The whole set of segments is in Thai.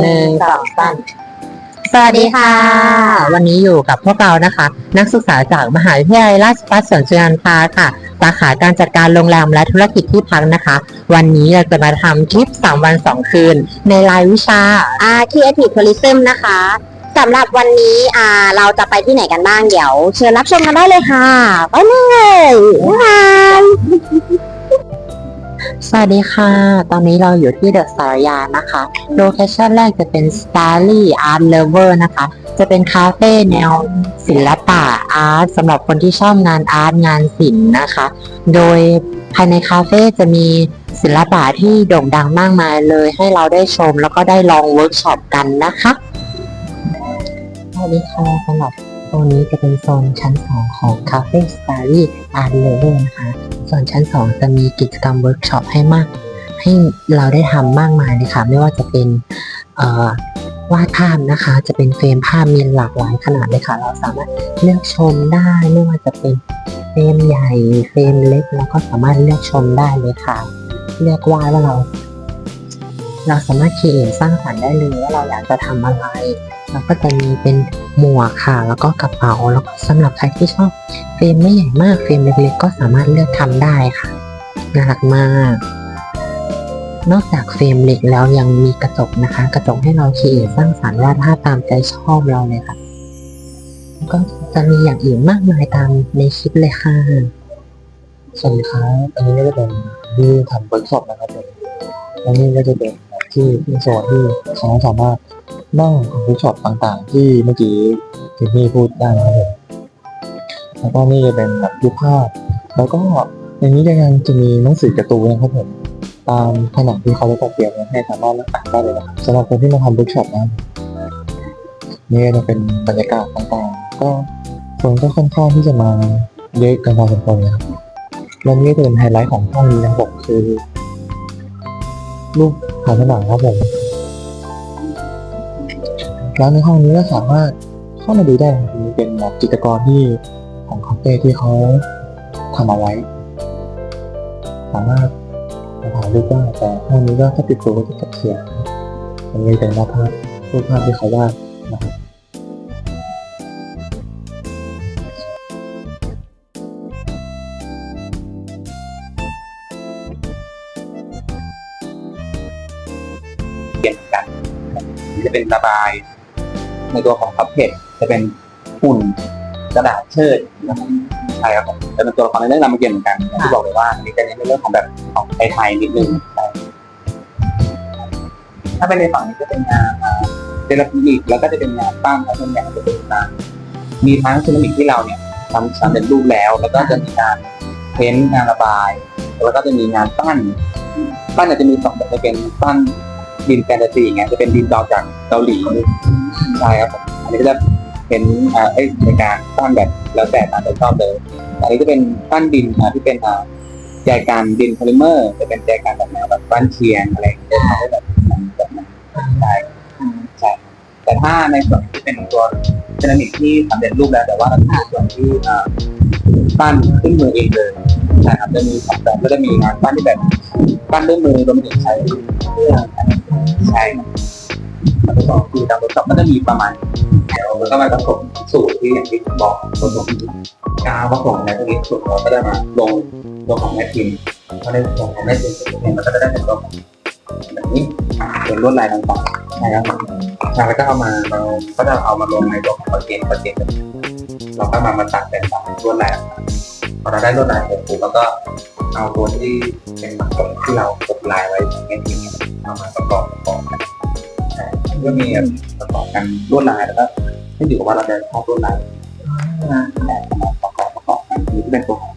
หนึ่งสองสามสวัสดีค่ะ วันนี้อยู่กับพวกเรานะคะ นักศึกษาจากมหาวิทยาลัยราชภัฏสวนสุนันทาค่ะสาขาการจัดการโรงแรมและธุรกิจที่พักนะคะ วันนี้เราจะมาทำทริป 3 วัน 2 คืน ในรายวิชา อ่า Creative Tourism นะคะสำหรับวันนี้อ่าเราจะไปที่ไหนกันบ้างเดี๋ยว เชิญรับชมกันได้เลยค่ะ ไปเลยบ๊ายบาย สวัสดีค่ะ ตอนนี้เราอยู่ที่เดอะสารยานะคะ โลเคชั่นแรกจะเป็น Starly Art Lover นะคะ จะเป็นคาเฟ่แนวศิลปะอาร์ตสำหรับคนที่ชอบงานอาร์ตงานศิลป์นะคะ โดยภายในคาเฟ่จะมีศิลปะที่โด่งดังมากมายเลยให้เราได้ชมแล้วก็ได้ลองเวิร์กช็อปกันนะคะสวัสดีค่ะสำหรับ โซนนี้จะเป็นโซนชั้น 2 ของคาเฟ่ Starly Art Lover นะคะส่วนชั้น 2 จะมีกิจกรรมเวิร์กช็อปให้มาก ให้เราได้ทำมากมายเลยค่ะ ไม่ว่าจะเป็นวาดภาพนะคะ จะเป็นเฟรมภาพมีหลากหลายขนาดเลยค่ะ เราสามารถเลือกชมได้ ไม่ว่าจะเป็นเฟรมใหญ่ เฟรมเล็กเราก็สามารถเลือกชมได้เลยค่ะ เลือกวาดว่าเรา เราสามารถคิดสร้างสรรค์ได้เลยว่าเราอยากจะทำอะไร เราก็จะมีเป็น หมวกค่ะ แล้วก็กระเป๋า แล้วก็สำหรับใครที่ชอบเฟรมไม่ใหญ่มาก เฟรมเล็กๆก็สามารถเลือกทำได้ค่ะ น่ารักมาก นอกจากเฟรมเหล็กแล้วยังมีกระจกนะคะ กระจกให้เราคิดสร้างสรรค์วาดภาพตามใจชอบเราเลยค่ะ ก็จะมีอย่างอื่นมากมายตามในคลิปเลยค่ะสวัสดีครับอันนี้ก็จะเป็นที่ทำเวิร์กช็อปนะครับผมและนี่ก็จะเป็นที่ที่โซนที่เขาสามารถ นั่งทำเวิร์กช็อปต่างๆ ที่เมื่อกี้ที่พี่พูดได้นะครับผมแล้วก็นี่จะเป็นแบบรูปภาพ แล้วก็ในนี้ยังจะมีหนังสือการ์ตูนนะครับผมตามผนังที่เขาได้จัดเตรียมไว้ให้สามารถนั่งอ่านได้เลยนะครับสำหรับคนที่มาทำเวิร์กช็อปนะครับนี่จะเป็นบรรยากาศต่างๆ ก็คนก็ค่อนข้างที่จะมาเยอะกันพอสมควรเลยครับและนี่ก็เป็นไฮไลท์ของห้องนี้นะครับผมคือรูปผาผนังครับผม แล้วในห้องนี้ก็สามารถเข้ามาดูได้ครับมีเป็นแบบจิตรกรที่ของคาเฟ่ที่เขาทำเอาไว้ สามารถมาถ่ายรูปได้แต่ห้องนี้ก็ถ้าติดตัวก็จะจับเสียงอันนี้เป็นภาพรูปภาพที่เขาวาดนะครับเปลี่ยนกันจะเป็นระบาย ในตัวของพับเพจจะเป็นหุ่นกระดาษเชิดนะครับใช่ครับจะเป็นตัวละครในเรื่องรามเกียรติ์เหมือนกันอย่างที่บอกเลยว่าอันนี้จะเน้นในเรื่องของแบบของไทยๆนิดนึงถ้าเป็นในฝั่งนี้จะเป็นงานอ่าเซรามิกแล้วก็จะเป็นงานปั้นแล้วส่วนใหญ่จะเป็นงานมีทั้งเซรามิกที่เราเนี่ยทำสำเร็จรูปแล้ว แล้วก็จะมีการเพ้นงานระบาย แล้วก็จะมีงานปั้นปั้นอาจจะมีสองแบบจะเป็นปั้นดินแฟนตาซีไงจะเป็นดินดาวจากเกาหลี ใช่ครับผมอันนี้ก็จะเป็นอ่าเอ้ในการปั้นแบบแล้วแต่ตามใจชอบเลย อันนี้จะเป็นปั้นดินอ่าที่เป็นอ่าแจกันดินโพลิเมอร์ จะเป็นแจกันแบบแนวแบบปั้นเชียงอะไรเงี้ยทำให้แบบมันแบบนั้นใช่ใช่แต่ถ้าในส่วนที่เป็นตัวเซรามิกที่สำเร็จรูปแล้วแต่ว่าเราจะมีส่วนที่อ่าปั้นขึ้นมือเองเลยใช่ครับจะมีสองแบบก็จะมีงานปั้นที่แบบปั้นด้วยมือรวมถึงใช้เครื่องใช่ ครับคือการทดสอบก็จะมีประมาณเดี๋ยวมันก็มาผสมสูตรที่อย่างที่บอกผสมกาวผสมในตรงนี้สูตรเราก็ได้มาลงตัวของแม่พิมพ์พอในส่วของแม่พิมพ์เนี่ยมันก็จะได้เป็นตัวแบบนี้เป็นลวดลายต่างๆนะครับแล้วก็เอามาเราก็จะเอามาลงในตัวของเปรเซ็นต์เปอร์เซ็นต์เราก็มามาตัดเป็นสามลวดลายพอเราได้ลวดลายเสร็จปุ๊บเราก็เอาตัวที่เป็นผสมที่เรากลายไว้ของแม่พิมพ์เนี่ยเอามาประกอบประกอบ ก็มีประกอบกันลวดลายแล้วก็ขึ้นอยู่กับว่าเราจะชอบลวดลายนะแต่มาประกอบประกอบกันนี่ก็เป็นตัวของ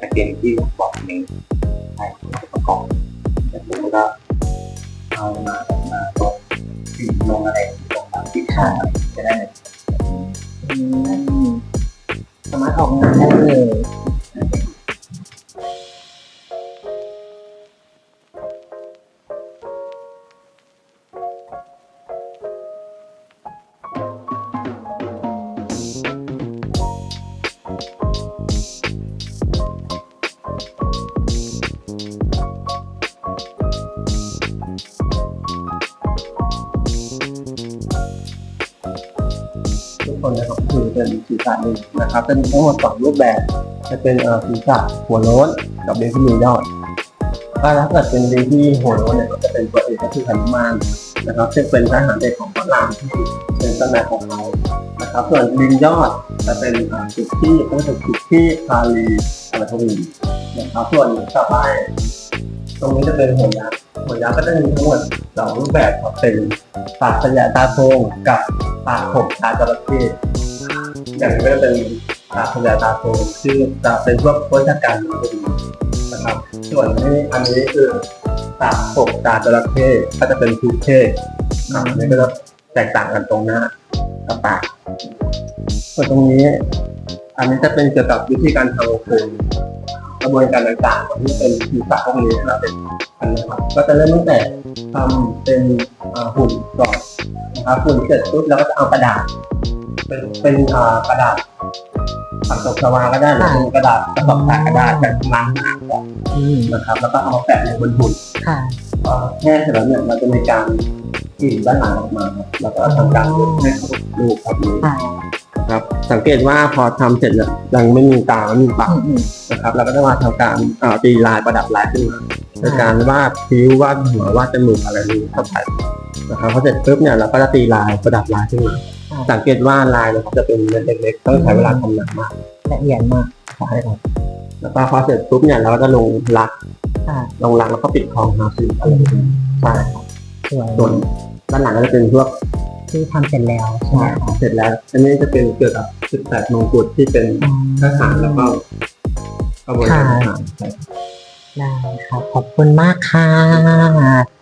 ตะเกียงที่บอกนี้ใช่ประกอบแล้วผมก็เอามามาลงสีลงอะไรลงมาที่ข้างจะได้สามารถออกงานได้เลย ษะหนึ่งนะครับจะมีทั้งหมดสองรูปแบบ จะเป็นเอ่อศีรษะหัวโล้นกับเดนที่มียอดก็ถ้าเกิดเป็นเดนที่หัวโล้นเนี่ยก็จะเป็นตัวเอกก็คือหนุมานนะครับซึ่งเป็นทหารเด็กของพระรามที่เป็นตำแหน่งของเขานะครับส่วนดินยอดจะเป็นอ่อจุดที่ก็จะจุดที่พาลีอรทวีนะครับส่วนต่อไปตรงนี้จะเป็นหัวยักษ์หัวยักษ์ก็จะมีทั้งหมดสองรูปแบบครับเป็นปากขยะตาโพงกับปากหกตาจระเข้ อย่างนี้ก็จะเป็นตาพญาตาโตชื่อจะเป็นพวกโคชการพอดีนะครับ ส่วนนี้อันนี้คือตาปกตาจระเข้ก็จะเป็นทุกเทศครับอันนี้ก็จะแตกต่างกันตรงหน้ากับปากส่วนตรงนี้ อันนี้จะเป็นเกี่ยวกับวิธีการทำโครงกระบวนการต่างๆที่เป็นศีรษะพวกนี้เราเป็นอันนะครับ ก็จะเริ่มตั้งแต่ทำเป็นหุ่นก่อนนะครับหุ่นเสร็จปุ๊บเราก็จะเอากระดาษ เป็นเป็นอ่ากระดาษผักตบชวาก็ได้หรือเป็นกระดาษกระสอบทรายก็ได้แต่ล้างหน้าก่อนอืมนะครับ แล้วก็เอามาแปะในบนหุ่นค่ะ พอแห้เสร็จแล้วเนี่ยเราจะมีการกรีดด้านหลังออกมาครับแล้วก็ทำการดูให้เขาดูแบบนี้ค่ะนะครับ สังเกตว่าพอทำเสร็จเนี่ยยังไม่มีตาไม่มีปากอืมอืมนะครับเราก็จะมาทำการเอ่อตีลายประดับลายขึ้นมาโดยการวาดคิ้ววาดหัววาดจมูกอะไรนี้เข้าไปนะครับพอเสร็จปุ๊บเนี่ยเราก็จะตีลายประดับลายขึ้นมา สังเกตว่าลายเนี่ยจะเป็นเม็ดเล็กๆต้องใช้เวลาทำนานมากละเอียดมากใช่ครับแล้วก็พอเสร็จปุ๊บเนี่ยเราก็จะลงรักค่ะลงรักแล้วก็ปิดทองมาสีอะไรอย่างเงี้ยใช่ครับสวยส่วนด้านหลังก็จะเป็นพวกที่ทำเสร็จแล้วใช่ไหมเสร็จแล้ว อันนี้จะเป็นเกี่ยวกับ18มงกุฎที่เป็นทหารแล้วก็กระบวนการทหารใช่ครับได้ครับ ขอบคุณมากค่ะ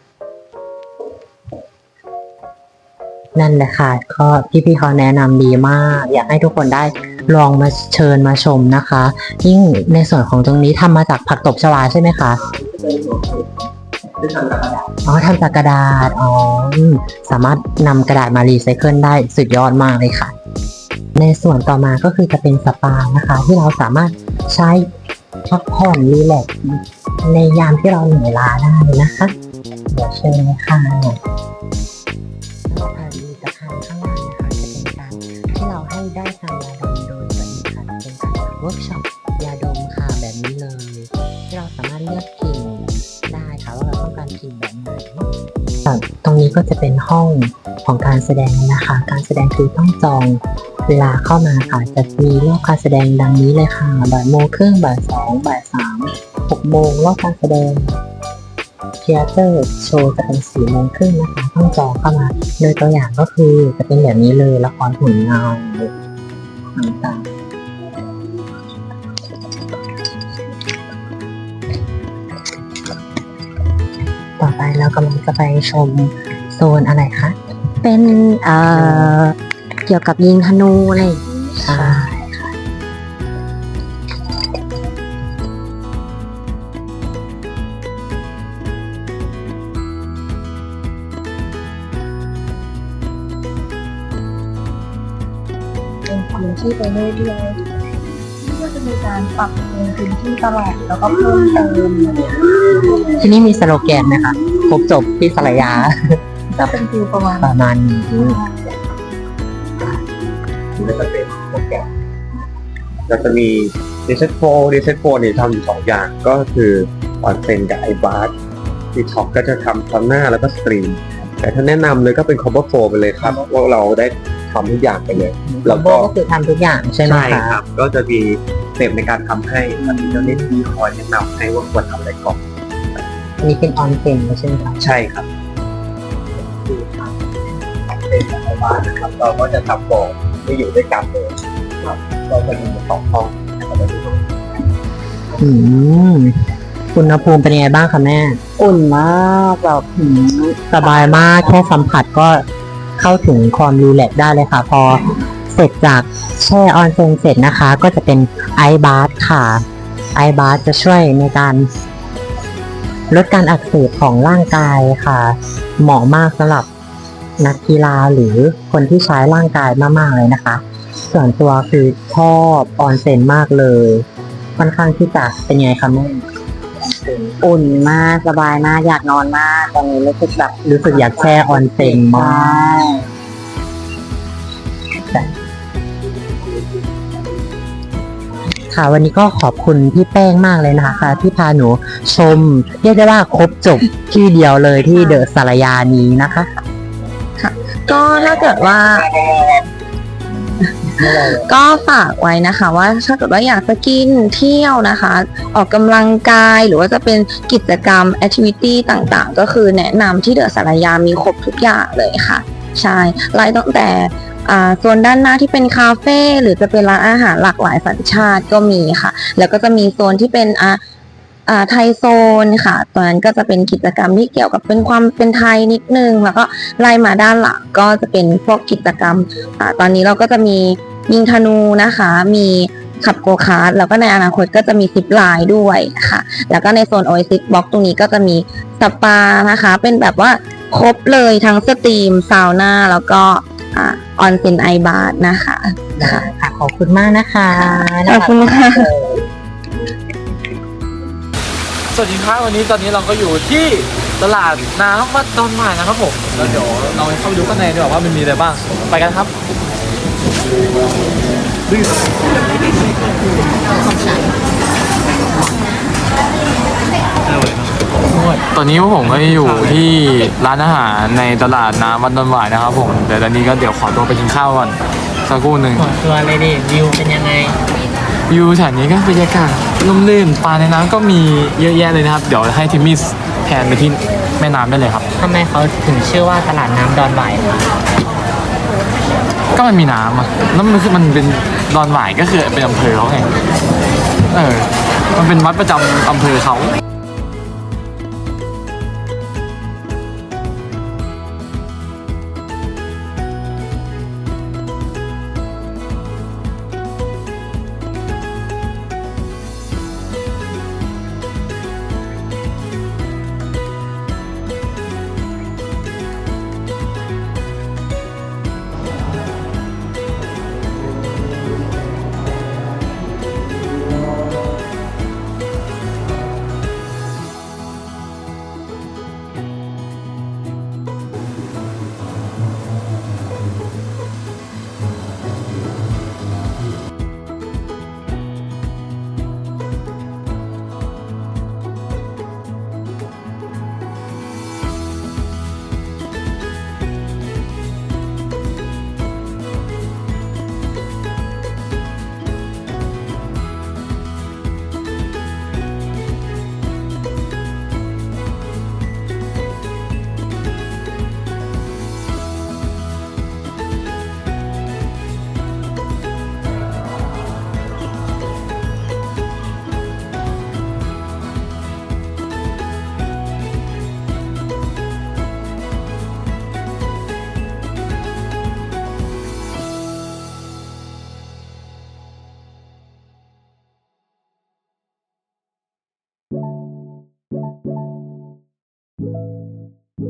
นั่นแหละค่ะก็พี่พี่ๆเขาแนะนำดีมาก อยากให้ทุกคนได้ลองมาเชิญมาชมนะคะ ยิ่งในส่วนของตรงนี้ทำมาจากผักตบชวาใช่ไหมคะอ๋อทำจากกระดาษ อ๋อ สามารถนำกระดาษมารีไซเคิลได้สุดยอดมากเลยค่ะ ในส่วนต่อมาก็คือจะเป็นสปานะคะ ที่เราสามารถใช้พักผ่อนรีแลกในยามที่เราเหนื่อยล้าได้นะคะ เดี๋ยวเชิญเลยค่ะ วิร์กช็อปยาดมค่ะแบบนี้เลยที่เราสามารถเลือกกลิ่นได้ค่ะว่าเราต้องการกลิ่นแบบไหนตรงนี้ก็จะเป็นห้องของการแสดงนะคะ การแสดงคือต้องจองเวลาเข้ามาค่ะ จะมีรอบการแสดงดังนี้เลยค่ะ บ่ายโมงครึ่งบ่ายสองบ่ายสามหกโมงรอบการแสดงเทเตอร์โชว์จะเป็นสี่โมงครึ่งนะคะ ต้องจองเข้ามา โดยตัวอย่างก็คือจะเป็นแบบนี้เลยละครหุ่นเงาต่างๆ เรากำลังจะไปชมโซนอะไรคะ เป็นเอ่อเกี่ยวกับยิงธนูอะไรอย่างงี้ใช่ค่ะเป็นพื้นที่ไปเรื่อยๆก็จะมีการปรับปรุงพื้นที่ตลอดแล้วก็เพิ่มเติม ที่นี่มีสโลแกนไหมคะ ครบจบที่สระยา ก็เป็นฟิลประมาณประมาณนี้ก็จะเป็นโปรแกรมเราจะมีดีเซตโฟดีเซตโฟเนี่ยทำอยู่สองอย่างก็คือออนเซนกับไอบาร์ที่ท็อปก็จะทำทั้งหน้าแล้วก็สตรีม แต่ถ้าแนะนำเลยก็เป็นคอมโบโฟไปเลยครับว่าเราได้ทำทุกอย่างไปเลย แล้แล้ววก็ก็ก็คือทำทุกอย่างใช่ไหมใช่คะครับ ก็จะมีสเต็ปในการทำให้ครับมีเจ้าหน้าที่คอยแนะนำให้ว่าควรทำอะไรก่อน อันนี้เป็นออนเซ็นใช่ไหมคะใช่ครับคือทำเป็นไอบาร์นะครับเราก็จะทำบ่อที่อยู่ด้วยกันเลยครับก็จะมีสองห้องแล้วก็จะมีอืมอุณหภูมิเป็นยังไงบ้างคะแม่ อุ่นมากแบบหืมสบายมากแค่สัมผัสก็เข้าถึงความรีแลกซ์ได้เลยค่ะ พอเสร็จจากแช่ออนเซ็นเสร็จนะคะ ก็จะเป็นไอบาร์ค่ะไอบาร์จะช่วยในการ ลดการอักเสบของร่างกายค่ะ เหมาะมากสำหรับนักกีฬาหรือคนที่ใช้ร่างกายมากๆเลยนะคะ ส่วนตัวคือชอบออนเซนมากเลยค่อนข้างที่จะเป็นไงคะแม่อุ่นมากสบายมากอยากนอนมากตอนนี้รู้สึกแบบรู้สึกอยากแช่ออนเซนมาก ค่ะ วันนี้ก็ขอบคุณพี่แป้งมากเลยนะคะ ที่พาหนูชมเรียกได้ว่าครบจบที่เดียวเลยที่เดอะสารยานี้นะคะก็ถ้าเกิดว่า ก็ฝากไว้นะคะ ว่าถ้าเกิดว่าอยากจะกินเที่ยวนะคะ ออกกำลังกายหรือว่าจะเป็นกิจกรรมแอคทิวิตี้ต่างๆ ก็คือแนะนำที่เดอะสารยามีครบทุกอย่างเลยค่ะ ใช่ไล่ตั้งแต่ โซนด้านหน้าที่เป็นคาเฟ่หรือจะเป็นร้านอาหารหลากหลายสัญชาติก็มีค่ะ แล้วก็จะมีโซนที่เป็นอ่าอ่าไทยโซนค่ะตอนนั้นก็จะเป็นกิจกรรมที่เกี่ยวกับเป็นความเป็นไทยนิดนึง แล้วก็ไล่มาด้านหลังก็จะเป็นพวกกิจกรรมอ่าตอนนี้เราก็จะมียิงธนูนะคะ มีขับโกคาร์ทแล้วก็ในอนาคตก็จะมีซิปไลน์ด้วยค่ะ แล้วก็ในโซน Oasis Box ตรงนี้ก็จะมีสปานะคะ เป็นแบบว่าครบเลยทั้งสตรีมซาวน่าแล้วก็ ออนเซนไอบาร์นะคะค่ะขอบคุณมากนะคะขอบคุณค่ะ สวัสดีครับวันนี้ตอนนี้เราก็อยู่ที่ตลาดน้ำวัดดอนหมายนะครับผมแล้วเดี๋ยวเราเข้าไปดูข้างในดีกว่าว่ามันมีอะไรบ้าง ไปกันครับ ตอนนี้พวกผมก็อยู่ที่ร้านอาหารในตลาดน้ำวัดดอนหวายนะครับผมเดี๋ยวตอนนี้ก็เดี๋ยวขอตัวไปกินข้าวก่อนสักครู่หนึ่งตัวอะไรดิวิวเป็นยังไงวิวแถวนี้ก็บรรยากาศร่มรื่นปลาในน้ำก็มีเยอะแยะเลยนะครับ เดี๋ยวให้ทิมมี่แทนไปที่แม่น้ำได้เลยครับทำไมเขาถึงชื่อว่าตลาดน้ำดอนไหวก็มันมีน้ำอะแล้วมันคือมันเป็นดอนหวายก็คือเป็นอำเภอเขาไงเออมันเป็นวัดประจำอำเภอเขา